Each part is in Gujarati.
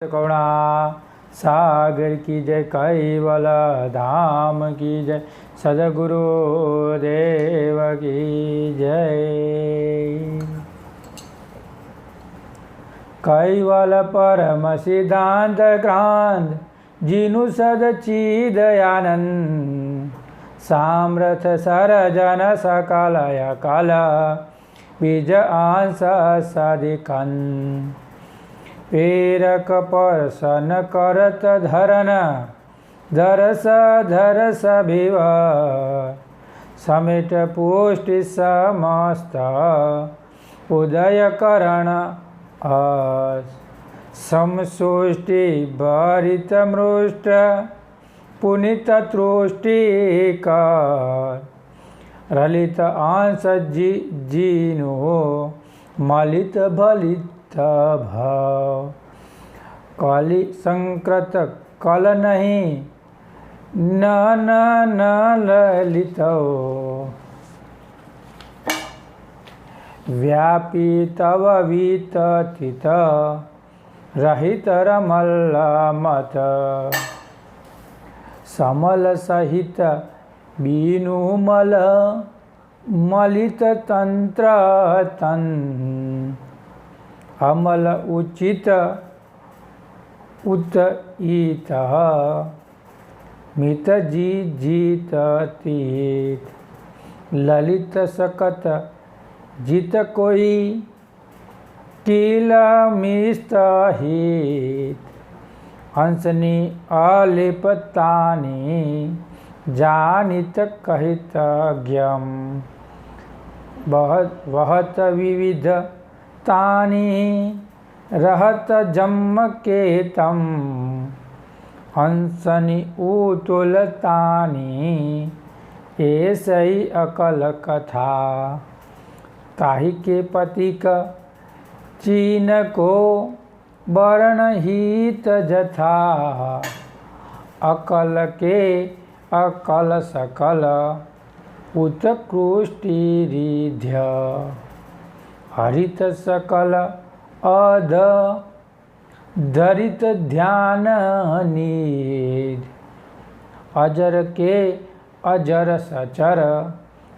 કરુણા, સાગર કી જય, કૈવલ ધામ કી જય, સદગુરુ દેવ કી જય. કૈવલ પરમ સિદ્ધાંત ક્રાંત જીનું સદચિદયાનંદ સામ્રથ સરજન સકલય કલ, બીજ આંસ સદિકન પેરક પરસન કરત ધરન ધરસ ધરસ ભીવ સમિટ પુષ્ટિ સમસ્ત ઉદય કરણ સમસુષ્ટિ ભરિત મૃષ્ટ, પુનિત તૃષ્ટિ રલિત અંશ જી, જીનો મલિત ભલિત ભાવ કલી સંક્રત કલ નહીં ન ન લલિત વ્યાપી તવ વિત થિત રહિત રમલ મત સમલ સહિત બીનું મલ મલિત તંત્ર તન અમલ ઉચિત ઉત ઈત મિત જી જીત તીત લલિત સકત જીત કોઈ કિલ મિસ્ત હિત હંસની અલિપતાની જાનિત કહિત જ્ઞમ બહત વહત વિવિધ તાની રહત જમ કેતમ હંસની ઉતુલતાની એ સહી અકલ કથા તાહી કે પતિક ચીન કો બરણ હિત જથા અકલ કે અકલ સકલ ઉત્કૃષ્ટિરિધ્ય હરિત સકલ અધ ધરિત ધ્યાન નીર અજર કે અજર સચર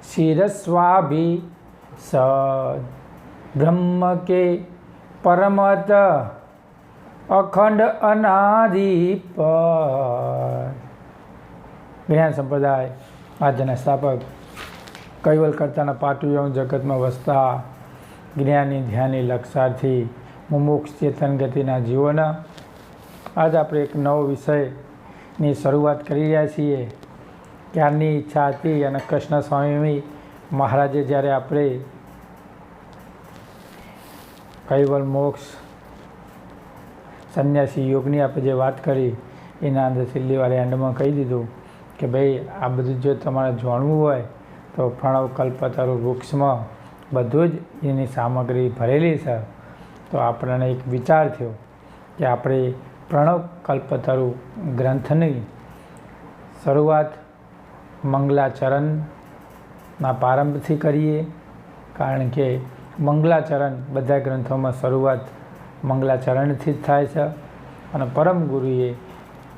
શિરસ્વાભિ સદ બ્રહ્મ કે પરમત અખંડ અનાદિપ જ્ઞાન સંપ્રદાય આજના સ્થાપક કૈવલ કરતાના પાટુયમ જગતમાં વસતા જ્ઞાની, ધ્યાની, લક્ષાર્થી, મુમુક્ષ, ચેતન ગતિના જીવોના. આજ આપણે એક નવો વિષયની શરૂઆત કરી રહ્યા છીએ. ક્યારની ઈચ્છા હતી અને કૃષ્ણ સ્વામી મહારાજે જ્યારે આપણે કૈવલ મોક્ષ સંન્યાસી યોગની આપણે જે વાત કરી, એના અંદર છેલ્લી એન્ડમાં કહી દીધું કે ભાઈ આ બધું જો તમારે જાણવું હોય તો પ્રણવ કલ્પતરુ વૃક્ષમાં બધું જ એની સામગ્રી ભરેલી છે. તો આપણને એક વિચાર થયો કે આપણે પ્રણવ કલ્પતરુ ગ્રંથની શરૂઆત મંગલાચરણના પ્રારંભથી કરીએ. કારણ કે મંગલાચરણ બધા ગ્રંથોમાં શરૂઆત મંગલાચરણથી જ થાય છે. અને પરમ ગુરુએ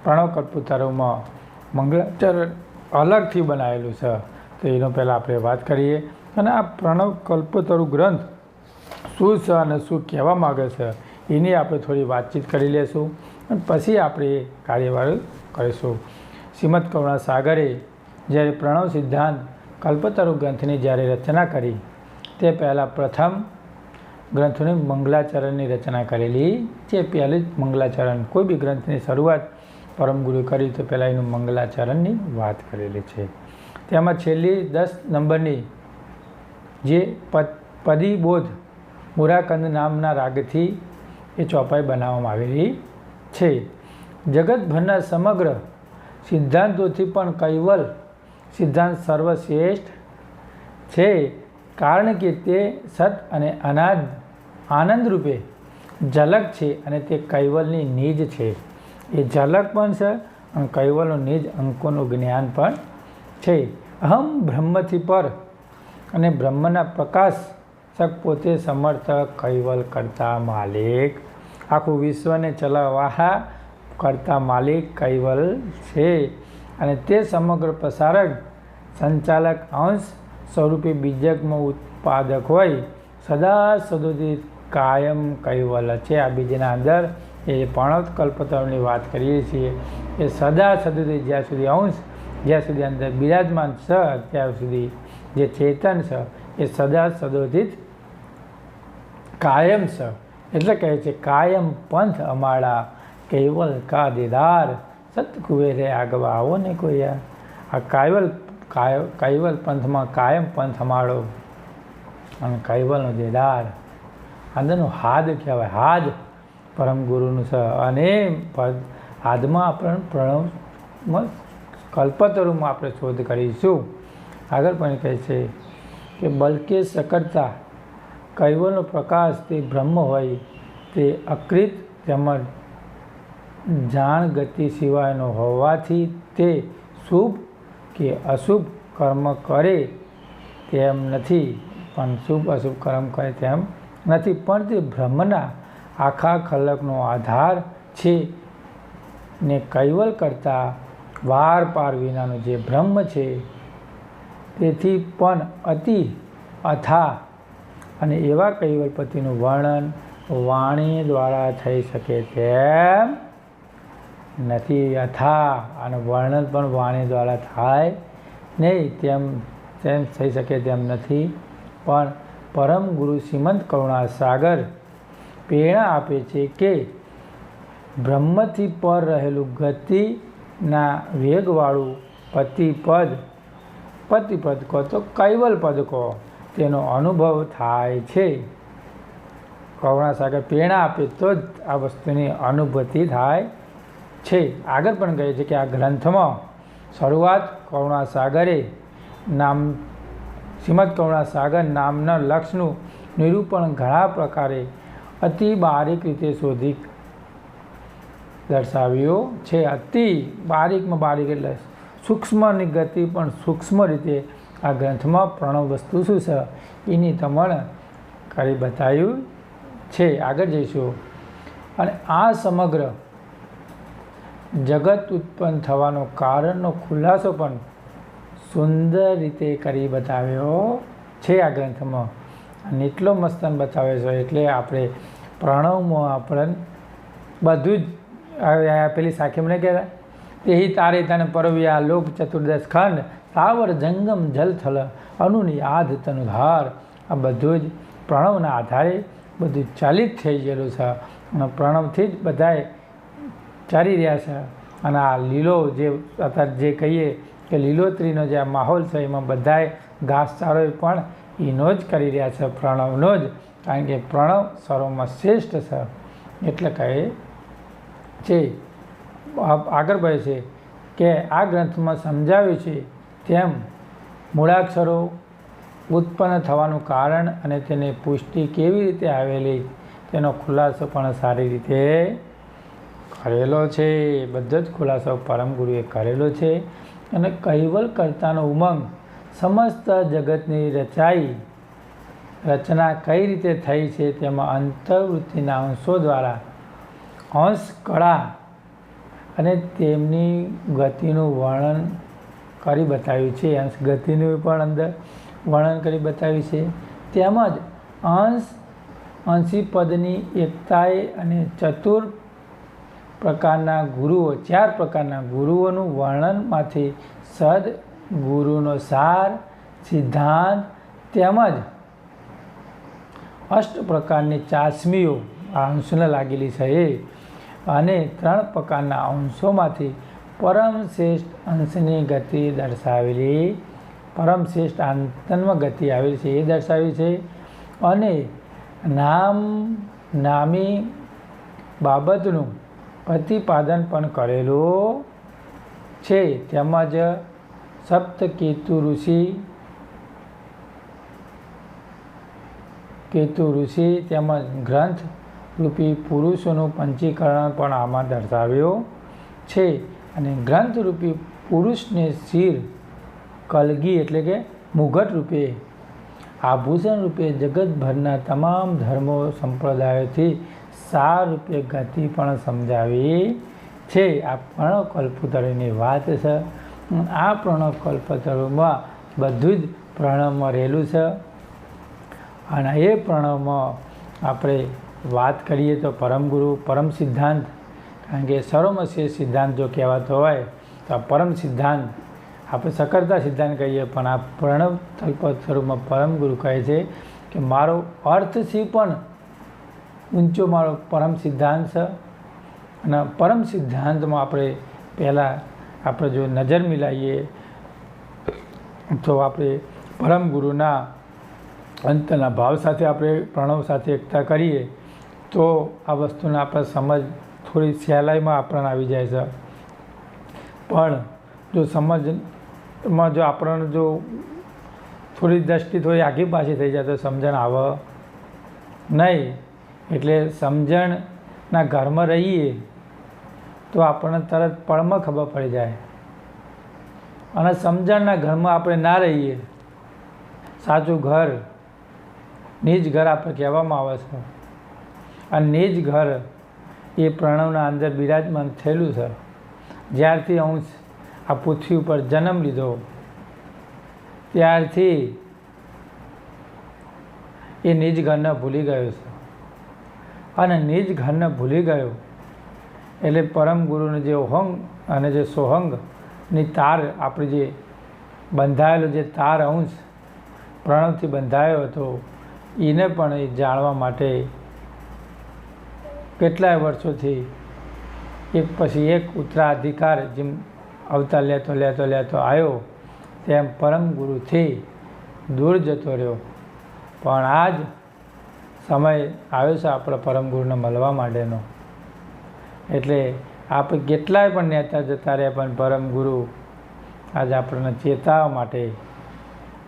પ્રણવ કલ્પતરુમાં મંગલાચરણ અલગથી બનાવેલું છે. તો એનો પહેલાં આપણે વાત કરીએ. અને આ પ્રણવ કલ્પતરુ ગ્રંથ શું છે અને શું કહેવા માગે છે, એની આપણે થોડી વાતચીત કરી લેશું અને પછી આપણે એ કાર્યવાહી કરીશું. શ્રીમદ કરુણા સાગરે જ્યારે પ્રણવ સિદ્ધાંત કલ્પતરુ ગ્રંથની જ્યારે રચના કરી, તે પહેલાં પ્રથમ ગ્રંથોની મંગલાચરણની રચના કરેલી. જે પહેલી જ મંગલાચરણ કોઈ બી ગ્રંથની શરૂઆત પરમ ગુરુ કરી, તો પહેલાં એનું મંગલાચરણની વાત કરેલી છે. તેમાં છેલ્લી દસ નંબરની જે પદીબોધ મુરાકંદ નામના રાગથી એ ચોપાઈ બનાવવામાં આવેલી છે. જગતભરના સમગ્ર સિદ્ધાંતોથી પણ કૈવલ સિદ્ધાંત સર્વશ્રેષ્ઠ છે. કારણ કે તે સત અને અનાદ આનંદ રૂપે ઝલક છે અને તે કૈવલની નીજ છે. એ ઝલક પણ છે અને કૈવલનું નિજ અંકોનું જ્ઞાન પણ છે. અહમ બ્રહ્મથી પર અને બ્રહ્મના પ્રકાશ શક પોતે સમર્થક કૈવલ કરતા માલિક. આખું વિશ્વને ચલાવવા કરતા માલિક કૈવલ છે. અને તે સમગ્ર પ્રસારક સંચાલક અંશ સ્વરૂપે બીજકમાં ઉત્પાદક હોય, સદા સદોથી કાયમ કૈવલ છે. આ બીજના અંદર એ પણત કલ્પતરુની વાત કરીએ છીએ એ સદા સદોથી જ્યાં સુધી અંશ, જ્યાં સુધી અંદર બિરાજમાન છે, ત્યાં સુધી જે ચેતન છે, એ સદા સદોધિત કાયમ છે. એટલે કહે છે, કાયમ પંથ અમાળા, કૈવલ કા દીદાર સતકુવેરે આગવા આવો ને કોઈ આ કાયવલ કૈવલ પંથમાં કાયમ પંથ અમાળો અને કૈવલનો દીદાર અંદરનું હાદ કહેવાય, હાદ. પરમ ગુરુનું છે. અને હાદમાં આપણે પ્રણવ, કલ્પતરુમાં આપણે શોધ કરીશું. આગળ પણ કહે છે કે બલકે સકરતા કૈવલનો પ્રકાશ તે બ્રહ્મ હોય, તે અકૃત તેમજ જાણ ગતિ સિવાયનો હોવાથી તે શુભ કે અશુભ કર્મ કરે તેમ નથી, પણ શુભ અશુભ કર્મ કરે તેમ નથી, પણ તે બ્રહ્મના આખા ખલકનો આધાર છે ને કૈવલ કરતાં વાર પાર વિનાનો જે બ્રહ્મ છે તેથી પણ અતિ અથા અને એવા કૈવલપતિનું વર્ણન વાણી દ્વારા થઈ શકે તેમ નથી. અથા અને વર્ણન પણ વાણી દ્વારા થાય નહીં, તેમ તેમ થઈ શકે તેમ નથી. પણ પરમ ગુરુ શ્રીમંત કરુણા સાગર પ્રેરણા આપે છે કે બ્રહ્મથી પર રહેલું ગતિના વેગવાળું પતિપદ પતિપદ કહો તો કૈવલ પદ કહો. તેનો અનુભવ થાય છે. કરુણા સાગર પ્રેરણા આપે તો જ આ વસ્તુની અનુભૂતિ થાય છે. આગળ પણ કહે છે કે આ ગ્રંથમાં શરૂઆત કરુણા સાગરે નામ, શ્રીમદ કરુણા સાગર નામના લક્ષનું નિરૂપણ ઘણા પ્રકારે અતિ બારીક રીતે શોધી દર્શાવ્યો છે. અતિ બારીકમાં બારીક એટલે સૂક્ષ્મની ગતિ પણ સૂક્ષ્મ રીતે આ ગ્રંથમાં પ્રણવ વસ્તુ શું છે? એની તમારે કરી બતાવ્યું છે. આગળ જઈશું. અને આ સમગ્ર જગત ઉત્પન્ન થવાનો કારણનો ખુલાસો પણ સુંદર રીતે કરી બતાવ્યો છે આ ગ્રંથમાં. અને એટલો મસ્તન બતાવે છે એટલે આપણે પ્રણવમાં આપણને બધું જ પેલી સાખી મને કહેવાય તેહી તારે તન પરવ્યા લોક ચતુર્દશ ખંડ, સાવર જંગમ જલ થલ, અનુની આધ તનુધાર આ બધું જ પ્રણવના આધારે બધું ચાલિત થઈ ગયેલું છે. અને પ્રણવથી જ બધાએ ચાલી રહ્યા છે. અને આ લીલો જે અત્યારે જે કહીએ કે લીલોતરીનો જે આ માહોલ છે, એમાં બધાએ ઘાસચારો પણ એનો જ કરી રહ્યા છે, પ્રણવનો જ. કારણ કે પ્રણવ સર્વમાં શ્રેષ્ઠ છે. એટલે કહે છે આગળ કહે છે કે આ ગ્રંથમાં સમજાવ્યું છે તેમ મૂળાક્ષરો ઉત્પન્ન થવાનું કારણ અને તેને પુષ્ટિ કેવી રીતે આવેલી તેનો ખુલાસો પણ સારી રીતે કરેલો છે. બધો જ ખુલાસો પરમ ગુરુએ કરેલો છે અને કૈવલ કરતાનો ઉમંગ સમસ્ત જગતની રચાઈ, રચના કઈ રીતે થઈ છે તેમાં અંતર્વૃત્તિના અંશો દ્વારા અંશ કળા અને તેમની ગતિનું વર્ણન કરી બતાવ્યું છે. અંશ ગતિનું પણ અંદર વર્ણન કરી બતાવ્યું છે. તેમજ અંશ અંશી પદની એકતાએ અને ચતુર પ્રકારના ગુરુઓ, ચાર પ્રકારના ગુરુઓનું વર્ણનમાંથી સદ ગુરુનો સાર, સિદ્ધાંત તેમજ અષ્ટ પ્રકારની ચાસમીઓ આ અંશને લાગેલી છે. એ અને ત્રણ પ્રકારના અંશોમાંથી પરમ શ્રેષ્ઠ અંશની ગતિ દર્શાવેલી. પરમ શ્રેષ્ઠ આંતનમાં ગતિ આવેલી છે, એ દર્શાવી છે. અને નામ, નામી બાબતનું પ્રતિપાદન પણ કરેલું છે. તેમજ સપ્તકેતુ ઋષિ, કેતુ ઋષિ તેમજ ગ્રંથ રૂપી પુરુષોનું પંચીકરણ પણ આમાં દર્શાવ્યું છે. અને ગ્રંથ રૂપી પુરુષને શિર, કલગી એટલે કે મુઘટ રૂપે, આભૂષણ રૂપે જગતભરના તમામ ધર્મો સંપ્રદાયોથી સાર રૂપે ગતિ પણ સમજાવી છે. આ પ્રણવ કલ્પતરુની વાત છે. આ પ્રણવ કલ્પતરુમાં બધું જ પ્રણવમાં રહેલું છે. અને એ પ્રણવમાં આપણે વાત કરીએ તો પરમગુરુ, પરમ સિદ્ધાંત. કારણ કે સર્વમસીય સિદ્ધાંત જો કહેવાતો હોય, તો આ પરમ સિદ્ધાંત, આપણે સકરતા સિદ્ધાંત કહીએ, પણ આ પ્રણવ કલ્પતરુમાં પરમગુરુ કહે છે કે મારો અર્થથી પણ? ઊંચો મારો પરમ સિદ્ધાંત છે. અને પરમ સિદ્ધાંતમાં આપણે પહેલાં આપણે જો નજર મિલાવીએ, તો આપણે પરમ ગુરુના અંતના ભાવ સાથે આપણે પ્રણવ સાથે એકતા કરીએ. તો આ વસ્તુને આપણે સમજ થોડી સહેલાઈમાં આપણને આવી જાય છે. પણ જો સમજમાં જો આપણને જો થોડી દ્રષ્ટિ થોડી આગી પાછી થઈ જાય તો સમજણ આવે નહીં. એટલે સમજણના ઘરમાં રહીએ તો આપણને તરત પળમાં ખબર પડી જાય. અને સમજણના ઘરમાં આપણે ના રહીએ. સાચું ઘર નિજ ઘર આપણે કહેવામાં આવે છે. અને જ ઘર એ પ્રણવના અંદર બિરાજમાન થયેલું છે. જ્યારથી અંશ આ પૃથ્વી ઉપર જન્મ લીધો, ત્યારથી એ નિજ ઘરને ભૂલી ગયો છે. અને નિજ ઘરને ભૂલી ગયો એટલે પરમ ગુરુને જે ઓહંગ અને જે સોહંગની તાર આપણે જે બંધાયેલો જે તાર અંશ પ્રણવથી બંધાયો હતો, એને પણ એ જાણવા માટે કેટલાય વર્ષોથી એક પછી એક ઉત્તરાધિકાર જેમ અવતાર લેતો લેતો લેતો આવ્યો, તેમ પરમ ગુરુથી દૂર જતો રહ્યો. પણ આજ સમય આવ્યો છે આપણા પરમ ગુરુને મળવા માટેનો. એટલે આપણે કેટલાય પણ નેતા જતા રહ્યા, પણ પરમ ગુરુ આજ આપણને ચેતાવવા માટે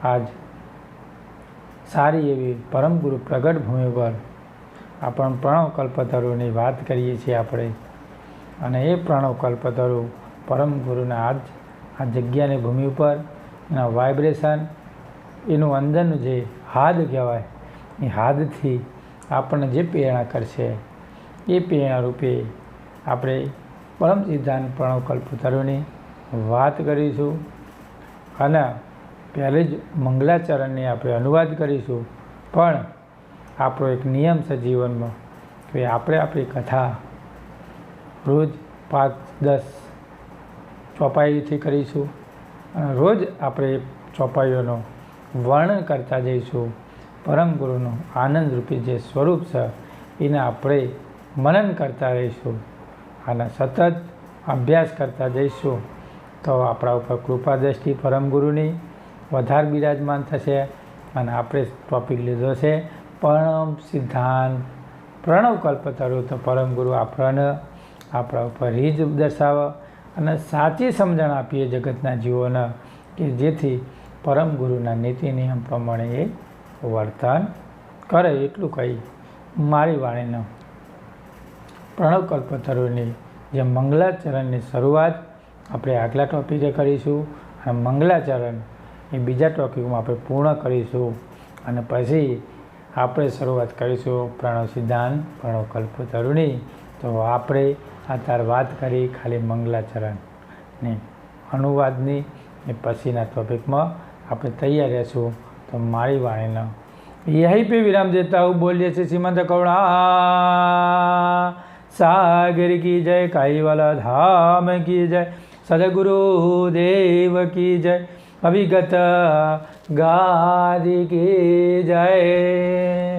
આજ સારી એવી પરમ ગુરુ પ્રગટ ભૂમિ પર આપણ પ્રણવ કલ્પતરુની વાત કરીએ છીએ આપણે. અને એ પ્રણવ કલ્પતરુ પરમ ગુરુના આજ, આ જગ્યાની ભૂમિ ઉપર, એના વાઇબ્રેશન એનું અંદરનું જે હાદ કહેવાય, એ હાદથી આપણને જે પ્રેરણા કરશે, એ પ્રેરણા રૂપે આપણે પરમ સિદ્ધાંત પ્રણવ કલ્પતરુની વાત કરીશું. અને પહેલે જ મંગલાચરણની આપણે અનુવાદ કરીશું. પણ આપણો એક નિયમ છે જીવનમાં કે આપણે આપણી કથા રોજ પાંચ, દસ ચોપાઈથી કરીશું અને રોજ આપણે ચોપાઈઓનો વર્ણન કરતા જઈશું. પરમ ગુરુનું આનંદરૂપી જે સ્વરૂપ છે, એને આપણે મનન કરતા રહીશું અને સતત અભ્યાસ કરતા જઈશું. તો આપણા ઉપર કૃપા દ્રષ્ટિ પરમ ગુરુની, વધારે બિરાજમાન થશે અને આપણે ટોપિક લીધો છે પરમ સિદ્ધાંત, પ્રણવ કલ્પતરુ તો પરમ ગુરુ આપણને આપણા ઉપર રીજ દર્શાવે અને સાચી સમજણ આપીએ જગતના જીવોને કે જેથી પરમ ગુરુના નીતિ નિયમ પ્રમાણે એ વર્તન કરે એટલું કહી મારી વાણીનો. પ્રણવ કલ્પતરુની જે મંગલાચરણની શરૂઆત આપણે આગલા ટોપિકે કરીશું અને મંગલાચરણ એ બીજા ટોપિકમાં આપણે પૂર્ણ કરીશું અને પછી આપણે શરૂઆત કરીશું પ્રણવ સિદ્ધાંત, પ્રણવ કલ્પ તરુણી તો આપણે આ તાર વાત કરી ખાલી મંગલાચરણની અનુવાદની ને પછીના ટોપિકમાં આપણે તૈયાર રહેશું. તો મારી વાણીનો યહી પે વિરામ દેતા હું બોલીએ છીએ શ્રીમંત કવડા સાગર કી જય કાઈવાલા ધામ કી જય, સદગુરુ દેવ કી જય. કવિગત ગારી કી જય.